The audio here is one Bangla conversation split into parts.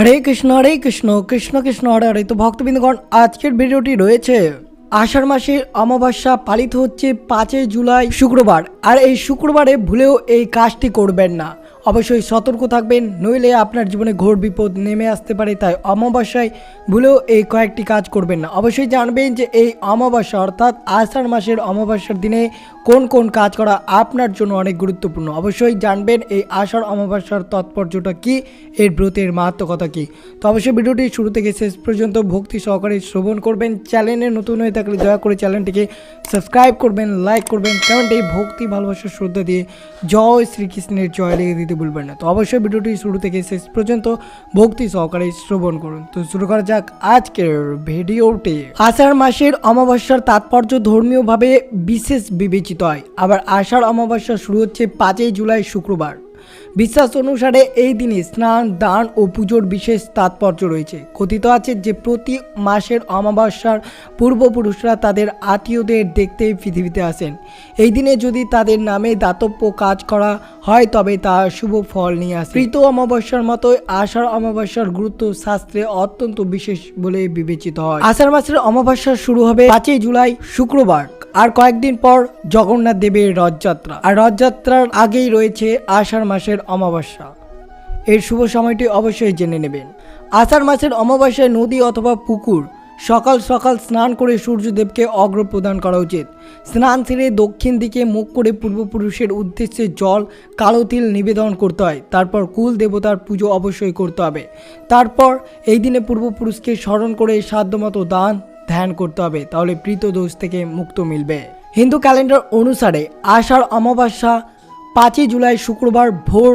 হরে কৃষ্ণ হরে কৃষ্ণ কৃষ্ণ কৃষ্ণ, হরে হরে। তো ভক্তবৃন্দগণ, আজকের ভিডিওটি রয়েছে। আষাঢ় মাসের অমাবস্যা পালিত হচ্ছে পাঁচই জুলাই শুক্রবার। আর এই শুক্রবারে ভুলেও এই কাজটি করবেন না। অবশ্যই সতর্ক থাকবেন, নইলে আপনার জীবনে ঘোর বিপদ নেমে আসতে পারে, তাই অমাবস্যায় ভুলেও এই কয়েকটি কাজ করবেন না। অবশ্যই জানবেন যে এই অমাবস্যা অর্থাৎ আষাঢ় মাসের অমাবস্যার দিনে কোন কোন কাজ করা আপনার জন্য অনেক গুরুত্বপূর্ণ। অবশ্যই জানবেন এই আষাঢ় অমাবস্যার তাৎপর্যটা কি, এর ব্রতের মাহাত্মকতা কি। তো অবশ্যই ভিডিওটি শুরু থেকে শেষ পর্যন্ত ভক্তি সহকারে শ্রবণ করবেন, চ্যানেলে নতুন হয়ে থাকলে দয়া করে চ্যানেলটিকে সাবস্ক্রাইব করবেন, লাইক করবেন, কমেন্টে ভক্তি ভালোবাসা শ্রদ্ধা দিয়ে জয় শ্রীকৃষ্ণের জয় লিখে দিতে ভুলবেন না। তো অবশ্যই ভিডিওটি শুরু থেকে শেষ পর্যন্ত ভক্তি সহকারে শ্রবণ করুন। তো শুরু করা যাক আজকের ভিডিওটি। আষাঢ় মাসের অমাবস্যার তাৎপর্য ধর্মীয়ভাবে বিশেষ বিবেচিত হয়। আবার আষাঢ় অমাবস্যা শুরু হচ্ছে পাঁচই জুলাই শুক্রবার। বিশ্বাস অনুসারে এই দিনে স্নান, দান ও পুজোর বিশেষ তাৎপর্য রয়েছে। কথিত আছে যে প্রতি মাসের অমাবস্যার পূর্বপুরুষরা তাদের আত্মীয়দের দেখতে পৃথিবীতে আসেন। এই দিনে যদি তাদের নামে দাতব্য কাজ করা হয়, তবে তা শুভ ফল নিয়ে আসে। প্রীত অমাবস্যার মতোই আষাঢ় অমাবস্যার গুরুত্ব শাস্ত্রে অত্যন্ত বিশেষ বলে বিবেচিত হয়। আষাঢ় মাসের অমাবস্যা শুরু হবে পাঁচই জুলাই, শুক্রবার। আর কয়েকদিন পর জগন্নাথ দেবের রথযাত্রা। আর রথযাত্রার আগেই রয়েছে আষাঢ় মাসের অমাবস্যা। এর শুভ সময়টি অবশ্যই জেনে নেবেন। আষাঢ় মাসের অমাবস্যায় নদী অথবা পুকুর সকাল সকাল স্নান করে সূর্যদেবকে অগ্র প্রদান করা উচিত। স্নান সেরে দক্ষিণ দিকে মুখ করে পূর্বপুরুষের উদ্দেশ্যে জল, কালো তিল নিবেদন করতে হয়। তারপর কুল দেবতার পুজো অবশ্যই করতে হবে। তারপর এই দিনে পূর্বপুরুষকে স্মরণ করে সাধ্যমতো দান, ধ্যান করতে হবে। তাহলে প্রীত দোষ থেকে মুক্ত মিলবে। হিন্দু ক্যালেন্ডার অনুসারে আষাঢ় অমাবস্যা পাঁচই জুলাই শুক্রবার ভোর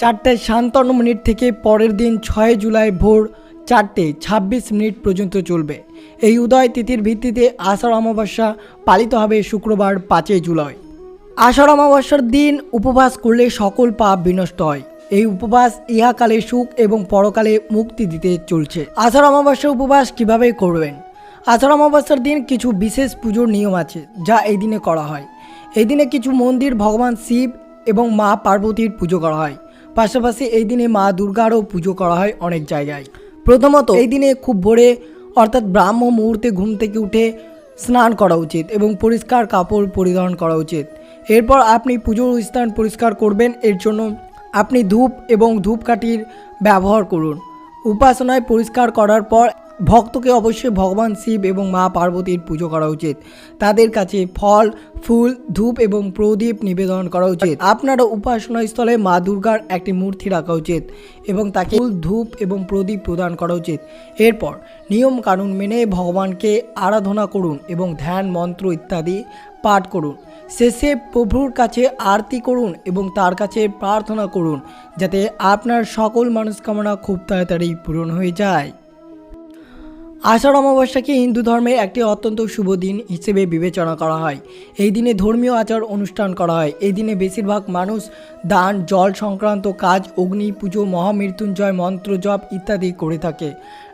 চারটে সাতান্ন মিনিট থেকে পরের দিন ছয় জুলাই ভোর চারটে ছাব্বিশ মিনিট পর্যন্ত চলবে। এই উদয় তিথির ভিত্তিতে আষাঢ় অমাবস্যা পালিত হবে শুক্রবার পাঁচই জুলাই। আষাঢ় অমাবস্যার দিন উপবাস করলে সকল পাপ বিনষ্ট হয়। এই উপবাস ইহাকালে সুখ এবং পরকালে মুক্তি দিতে চলছে। আষাঢ় অমাবস্যা উপবাস কীভাবে করবেন? আষাঢ় অমাবস্যার দিন কিছু বিশেষ পুজোর নিয়ম আছে, যা এই দিনে করা হয়। এই দিনে কিছু মন্দির, ভগবান শিব এবং মা পার্বতীর পুজো করা হয়। পাশাপাশি এই দিনে মা দুর্গারও পুজো করা হয় অনেক জায়গায়। প্রথমত এই দিনে খুব ভোরে, অর্থাৎ ব্রাহ্ম মুহূর্তে ঘুম থেকে উঠে স্নান করা উচিত এবং পরিষ্কার কাপড় পরিধান করা উচিত। এরপর আপনি পুজোর স্থান পরিষ্কার করবেন, এর জন্য আপনি ধূপ এবং ধূপকাঠির ব্যবহার করুন। উপাসনায় পরিষ্কার করার পর ভক্তকে অবশ্যই ভগবান শিব এবং মা পার্বতীর পুজো করা উচিত। তাদের কাছে ফল, ফুল, ধূপ এবং প্রদীপ নিবেদন করা উচিত। আপনারও উপাসনা স্থলে মা দুর্গার একটি মূর্তি রাখা উচিত এবং তাকে ফুল, ধূপ এবং প্রদীপ প্রদান করা উচিত। এরপর নিয়ম কানুন মেনে ভগবানকে আরাধনা করুন এবং ধ্যান, মন্ত্র ইত্যাদি পাঠ করুন। শেষে প্রভুর কাছে আরতি করুন এবং তার কাছে প্রার্থনা করুন যাতে আপনার সকল মনস্কামনা খুব তাড়াতাড়ি পূরণ হয়ে যায়। আষাঢ় অমাবস্যাকে হিন্দু ধর্মের একটি অত্যন্ত শুভ দিন হিসেবে বিবেচনা করা হয়। এই দিনে ধর্মীয় আচার অনুষ্ঠান করা হয়। এই দিনে বেশিরভাগ মানুষ দান, জল সংক্রান্ত কাজ, অগ্নি পুজো, মহামৃত্যুঞ্জয়, মন্ত্র জপ ইত্যাদি করে থাকে।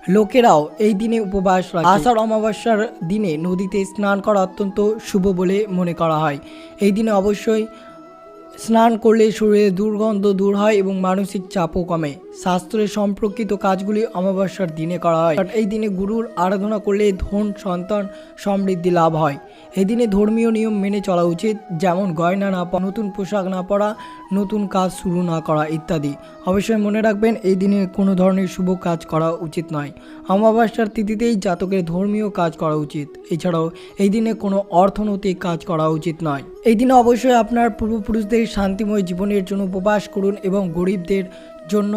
লোকেরাও এই দিনে উপবাস রাখে। আষাঢ় অমাবস্যার দিনে নদীতে স্নান করা অত্যন্ত শুভ বলে মনে করা হয়। এই দিনে অবশ্যই স্নান করলে শরীরে দুর্গন্ধ দূর হয় এবং মানসিক চাপও কমে। শাস্ত্রের সম্পর্কিত কাজগুলি অমাবস্যার দিনে করা হয়। এই দিনে গুরুর আরাধনা করলে ধন, সন্তান সমৃদ্ধি লাভ হয়। এই দিনে ধর্মীয় নিয়ম মেনে চলা উচিত, যেমন গয়না না পরা, নতুন পোশাক না পরা, নতুন কাজ শুরু না করা ইত্যাদি। অবশ্যই মনে রাখবেন, এই দিনে কোনো ধরনের শুভ কাজ করা উচিত নয়। অমাবস্যার তিথিতেই জাতকের ধর্মীয় কাজ করা উচিত। এছাড়াও, এই দিনে কোনো অর্থনৈতিক কাজ করা উচিত নয়। এই দিনে অবশ্যই আপনার পূর্বপুরুষদের শান্তিময় জীবনের জন্য উপবাস করুন এবং গরিবদের জন্য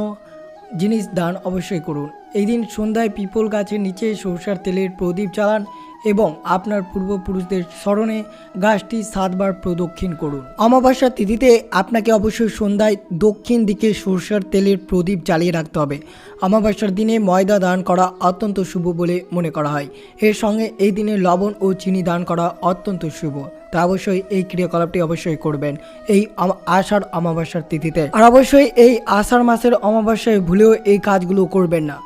জিনিস দান অবশ্যই করুন। এই দিন সন্ধ্যায় পিপল গাছের নিচে সরষার তেলের প্রদীপ জ্বালান এবং আপনার পূর্বপুরুষদের স্মরণে গাছটি সাতবার প্রদক্ষিণ করুন। অমাবস্যার তিথিতে আপনাকে অবশ্যই সন্ধ্যায় দক্ষিণ দিকে সরষার তেলের প্রদীপ জ্বালিয়ে রাখতে হবে। অমাবস্যার দিনে ময়দা দান করা অত্যন্ত শুভ বলে মনে করা হয়। এর সঙ্গে এই দিনে লবণ ও চিনি দান করা অত্যন্ত শুভ। তা অবশ্যই এই ক্রিয়াকলাপটি অবশ্যই করবেন এই আষাঢ় অমাবস্যার তিথিতে। আর অবশ্যই এই আষাঢ় মাসের অমাবস্যায় ভুলেও এই কাজগুলো করবেন না।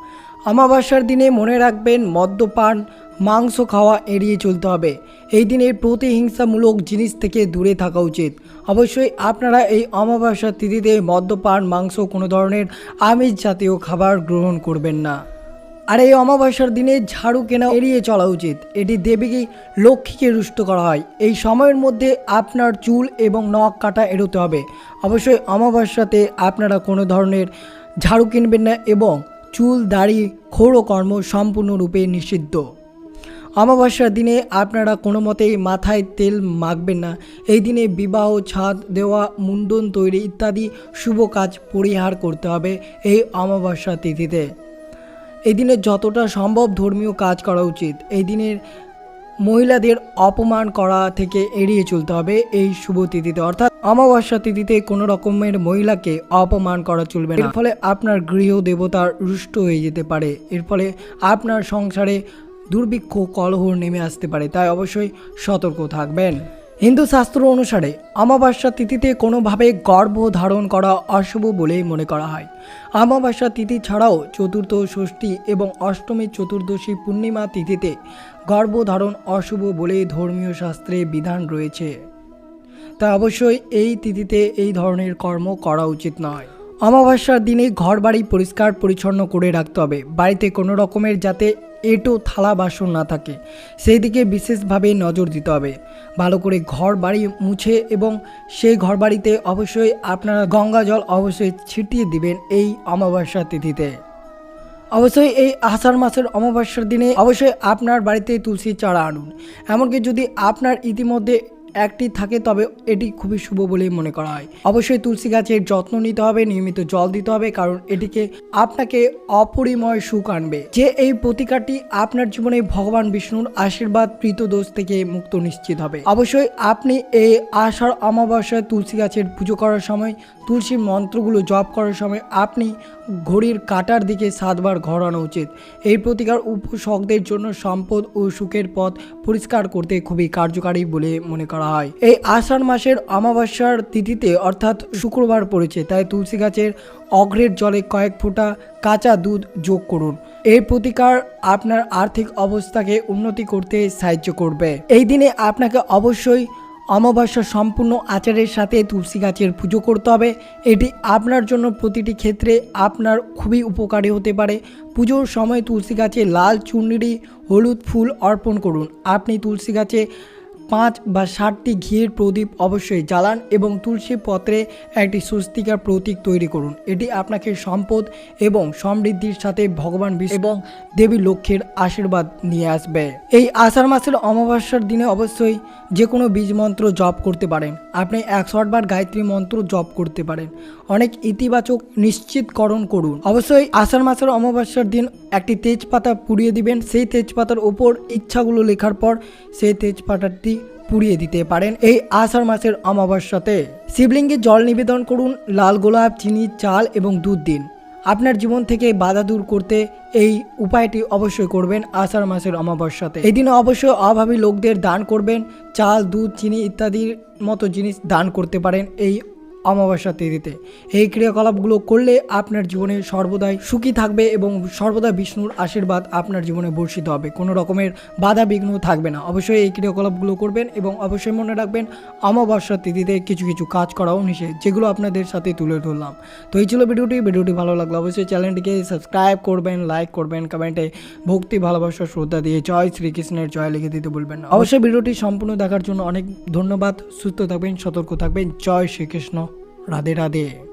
অমাবস্যার দিনে মনে রাখবেন মদ্যপান মাংস খাওয়া এড়িয়ে চলতে হবে। এই দিনের প্রতিহিংসামূলক জিনিস থেকে দূরে থাকা উচিত। অবশ্যই আপনারা এই অমাবস্যার তিথিতে মদ্যপান, মাংস, কোনো ধরনের আমিষ জাতীয় খাবার গ্রহণ করবেন না। আর এই অমাবস্যার দিনে ঝাড়ু কেনা এড়িয়ে চলা উচিত। এটি দেবীকে, লক্ষ্মীকে রুষ্ট করা হয়। এই সময়ের মধ্যে আপনার চুল এবং নখ কাটা এড়োতে হবে। অবশ্যই অমাবস্যাতে আপনারা কোনো ধরনের ঝাড়ু কিনবেন না এবং চুল, দাড়ি ক্ষৌরকর্ম সম্পূর্ণরূপে নিষিদ্ধ। অমাবস্যার দিনে আপনারা কোনো মতেই মাথায় তেল মাখবেন না। এই দিনে বিবাহ, ছাদ দেওয়া, মুন্ডন তৈরি ইত্যাদি শুভ কাজ পরিহার করতে হবে এই অমাবস্যা তিথিতে। এই দিনে যতটা সম্ভব ধর্মীয় কাজ করা উচিত। এই দিনের মহিলাদের অপমান করা থেকে এড়িয়ে চলতে হবে এই শুভ তিথিতে। অর্থাৎ অমাবস্যা তিথিতে কোনো রকমের মহিলাকে অপমান করা চলবে না। এর ফলে আপনার গৃহ দেবতার রুষ্ট হয়ে যেতে পারে। এর ফলে আপনার সংসারে দুর্ভিক্ষ কলহ নেমে আসতে পারে, তাই অবশ্যই সতর্ক থাকবেন। হিন্দু শাস্ত্র অনুসারে অমাবস্যা তিথিতে কোনোভাবে গর্ভ ধারণ করা অশুভ বলেই মনে করা হয়। অমাবস্যা তিথি ছাড়াও চতুর্থ ষষ্ঠী এবং অষ্টমী চতুর্দশী পূর্ণিমা তিথিতে গর্ভ ধারণ অশুভ বলে ধর্মীয় শাস্ত্রে বিধান রয়েছে। তা অবশ্যই এই তিথিতে এই ধরনের কর্ম করা উচিত নয়। অমাবস্যার দিনে ঘর বাড়ি পরিষ্কার পরিচ্ছন্ন করে রাখতে হবে। বাড়িতে কোনো রকমের যাতে এটো থালা বাসন না থাকে। সেই দিকে বিশেষভাবে নজর দিতে হবে। ভালো করে ঘর বাড়ি মুছে এবং সেই ঘর বাড়িতে অবশ্যই আপনারা গঙ্গা জল অবশ্যই ছিটিয়ে দিবেন এই অমাবস্যা তিথিতে। অবশ্যই এই আষাঢ় মাসের অমাবস্যার দিনে অবশ্যই আপনার বাড়িতে তুলসী চারা আনুন। এমনকি যদি আপনার ইতিমধ্যে একটি থাকে তবে এটি খুবই শুভ বলেই মনে করা হয়। অবশ্যই তুলসী গাছের যত্ন নিতে হবে, নিয়মিত জল দিতে হবে, কারণ এটিকে আপনাকে অপরিময় সুখ আনবে। যে এই প্রতিকারটি আপনার জীবনে ভগবান বিষ্ণুর আশীর্বাদ প্রীত দোষ থেকে মুক্ত নিশ্চিত হবে। অবশ্যই আপনি এই আষাঢ় অমাবস্যায় তুলসী গাছের পুজো করার সময়, তুলসী মন্ত্রগুলো জপ করার সময় আপনি ঘড়ির কাটার দিকে সাতবার ঘোরানো উচিত। এই প্রতিকার উপসকদের জন্য সম্পদ ও সুখের পথ পরিষ্কার করতে খুবই কার্যকারী বলে মনে করা হয়। এই আষাঢ় মাসের অমাবস্যার তিথিতে অর্থাৎ শুক্রবার পড়েছে, তাই তুলসী গাছের অগ্রের জলে কয়েক ফোঁটা কাঁচা দুধ যোগ করুন। এই প্রতিকার আপনার আর্থিক অবস্থাকে উন্নতি করতে সাহায্য করবে। এই দিনে আপনাকে অবশ্যই অমাবস্যা সম্পূর্ণ আচারের সাথে তুলসী গাছের পুজো করতে হবে। এটি আপনার জন্য প্রতিটি ক্ষেত্রে আপনার খুবই উপকারী হতে পারে। পুজোর সময় তুলসী গাছে লাল চুনরি, হলুদ ফুল অর্পণ করুন। আপনি তুলসী গাছে পাঁচ বা ষাটটি ঘিয়ের প্রদীপ অবশ্যই জ্বালান এবং তুলসী পত্রে একটি স্বস্তিকার প্রতীক তৈরি করুন। এটি আপনাকে সম্পদ এবং সমৃদ্ধির সাথে ভগবান বিষ্ণু এবং দেবী লক্ষ্মীর আশীর্বাদ নিয়ে আসবে। এই আষাঢ় মাসের অমাবস্যার দিনে অবশ্যই যে কোনো বীজ মন্ত্র জপ করতে পারেন। আপনি একশো বার গায়ত্রী মন্ত্র জপ করতে পারেন। অনেক ইতিবাচক নিশ্চিতকরণ করুন। অবশ্যই আষাঢ় মাসের অমাবস্যার দিন একটি তেজপাতা পুড়িয়ে দিবেন। সেই তেজপাতার ওপর ইচ্ছাগুলো লেখার পর সেই তেজপাতাটি পুড়িয়ে দিতে পারেন এই আষাঢ় মাসের অমাবস্যাতে। শিবলিঙ্গে জল নিবেদন করুন। লাল গোলাপ, চিনি, চাল এবং দুধ দিন। আপনার জীবন থেকে বাধা দূর করতে এই উপায়টি অবশ্যই করবেন আষাঢ় মাসের অমাবস্যাতে। এই দিনে অবশ্যই অভাবী লোকদের দান করবেন, চাল, দুধ, চিনি ইত্যাদির মতো জিনিস দান করতে পারেন এই অমাবস্যা তিথিতে। এই ক্রিয়াকলাপগুলো করলে আপনার জীবনে সর্বদাই সুখী থাকবে এবং সর্বদা বিষ্ণুর আশীর্বাদ আপনার জীবনে বর্ষিত হবে। কোনো রকমের বাধা বিঘ্ন থাকবে না। অবশ্যই এই ক্রিয়াকলাপগুলো করবেন এবং অবশ্যই মনে রাখবেন অমাবস্যা তিথিতে কিছু কিছু কাজ করাও নিষেধ, যেগুলো আপনাদের সাথে তুলে ধরলাম। তো এই ছিল ভিডিওটি। ভিডিওটি ভালো লাগল অবশ্যই চ্যানেলটিকে সাবস্ক্রাইব করবেন, লাইক করবেন, কমেন্টে ভক্তি, ভালোবাসা, শ্রদ্ধা দিয়ে জয় শ্রীকৃষ্ণের জয় লিখে দিতে বলবেন না। অবশ্যই ভিডিওটি সম্পূর্ণ দেখার জন্য অনেক ধন্যবাদ। সুস্থ থাকবেন, সতর্ক থাকবেন। জয় শ্রীকৃষ্ণ। রাধে রাধে।